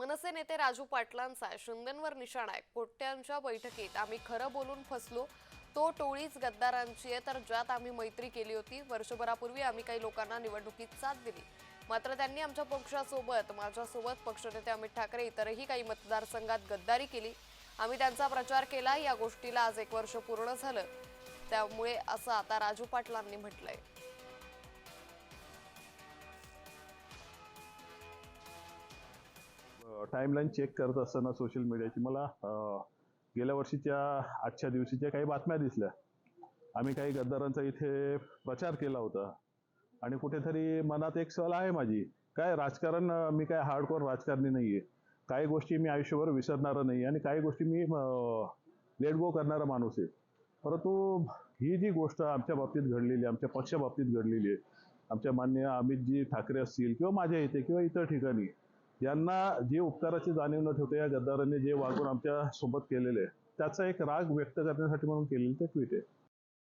मनसे नेते राजू पाटलांचा शिंदेंवर निशाणा आहे. कोट्यांच्या बैठकीत आम्ही खरं बोलून फसलो. तो टोळीच गद्दारांची आहे तर ज्यात आम्ही मैत्री केली होती वर्षभरापूर्वी आम्ही काही लोकांना निवडणुकीत साथ दिली. मात्र त्यांनी आमच्या पक्षासोबत माझ्यासोबत पक्षनेते अमित ठाकरे इतरही काही मतदारसंघात गद्दारी केली. आम्ही त्यांचा प्रचार केला या गोष्टीला आज एक वर्ष पूर्ण झालं. त्यामुळे असं आता राजू पाटलांनी म्हटलंय. टाईमलाईन चेक करत असताना सोशल मीडियाची मला गेल्या वर्षीच्या आजच्या दिवशीच्या काही बातम्या दिसल्या. आम्ही काही गद्दारांचा इथे प्रचार केला होता. आणि कुठेतरी मनात एक सल आहे माझी. काय राजकारण मी काय हार्डकोर राजकारणी नाही आहे काही गोष्टी मी आयुष्यभर विसरणारा नाही आणि काही गोष्टी मी लेट गो करणारा माणूस आहे. परंतु ही जी गोष्ट आमच्या बाबतीत घडलेली आहे आमच्या पक्षाबाबतीत घडलेली आहे आमच्या मान्य अमितजी ठाकरे असतील किंवा माझ्या इथे किंवा इतर ठिकाणी यांना जे उपचाराची जाणीव न ठेवता या गद्दारांनी जे वागून आमच्यासोबत केलेले आहे त्याचा एक राग व्यक्त करण्यासाठी म्हणून केलेलं ते ट्विट आहे.